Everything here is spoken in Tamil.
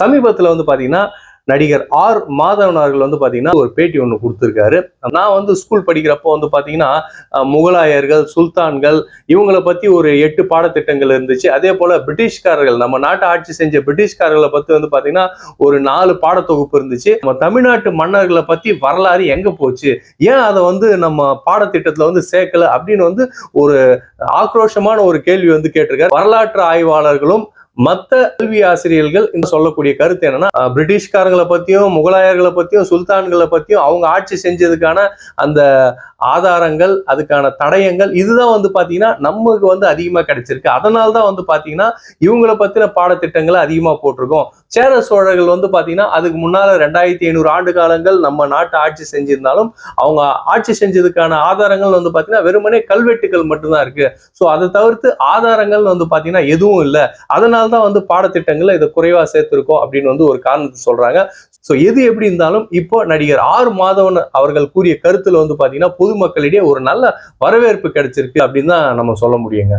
சமீபத்தில் வந்து பார்த்தீங்கன்னா நடிகர் ஆர் மாதவன் அவர்கள் வந்து பார்த்தீங்கன்னா ஒரு பேட்டி ஒன்று கொடுத்துருக்காரு. நான் வந்து ஸ்கூல் படிக்கிறப்போ வந்து பார்த்தீங்கன்னா முகலாயர்கள் சுல்தான்கள் இவங்களை பற்றி ஒரு எட்டு பாடத்திட்டங்கள் இருந்துச்சு. அதே போல் பிரிட்டிஷ்காரர்கள் நம்ம நாட்டை ஆட்சி செஞ்ச பிரிட்டிஷ்காரர்களை பற்றி வந்து பார்த்தீங்கன்னா ஒரு நாலு பாடத்தொகுப்பு இருந்துச்சு. நம்ம தமிழ்நாட்டு மன்னர்களை பற்றி வரலாறு எங்கே போச்சு? ஏன் அதை வந்து நம்ம பாடத்திட்டத்தில் வந்து சேர்க்கல? அப்படின்னு வந்து ஒரு ஆக்ரோஷமான ஒரு கேள்வி வந்து கேட்டிருக்காரு. வரலாற்று ஆய்வாளர்களும் மற்ற கல்வி ஆசிரியர்கள் இந்த சொல்லக்கூடிய கருத்து என்னன்னா பிரிட்டிஷ்காரங்களை பத்தியும் முகலாயர்களை பத்தியும் சுல்தான்களை பத்தியும் அவங்க ஆட்சி செஞ்சதுக்கான அந்த ஆதாரங்கள் அதுக்கான தடயங்கள் இதுதான் வந்து பாத்தீங்கன்னா நமக்கு வந்து அதிகமா கிடைச்சிருக்கு. அதனால தான் வந்து பாத்தீங்கன்னா இவங்கள பத்தின பாடத்திட்டங்களை அதிகமா போட்டிருக்கோம். சேர சோழர்கள் வந்து பாத்தீங்கன்னா அதுக்கு முன்னால ரெண்டாயிரத்தி ஐநூறு ஆண்டு காலங்கள் நம்ம நாட்டு ஆட்சி செஞ்சிருந்தாலும் அவங்க ஆட்சி செஞ்சதுக்கான ஆதாரங்கள் வந்து பாத்தீங்கன்னா வெறுமனே கல்வெட்டுகள் மட்டும்தான் இருக்கு. ஸோ அதை தவிர்த்து ஆதாரங்கள் வந்து பாத்தீங்கன்னா எதுவும் இல்லை. அதனால தான் வந்து பாடத்திட்டங்களை இதை குறைவா சேர்த்திருக்கோம் அப்படின்னு வந்து ஒரு காரணத்தை சொல்றாங்க. ஸோ எது எப்படி இருந்தாலும் இப்போ நடிகர் ஆர் மாதவன் அவர்கள் கூறிய கருத்துல வந்து பாத்தீங்கன்னா பொதுமக்களிடையே ஒரு நல்ல வரவேற்பு கிடைச்சிருக்கு அப்படின்னு தான் நம்ம சொல்ல முடியுங்க.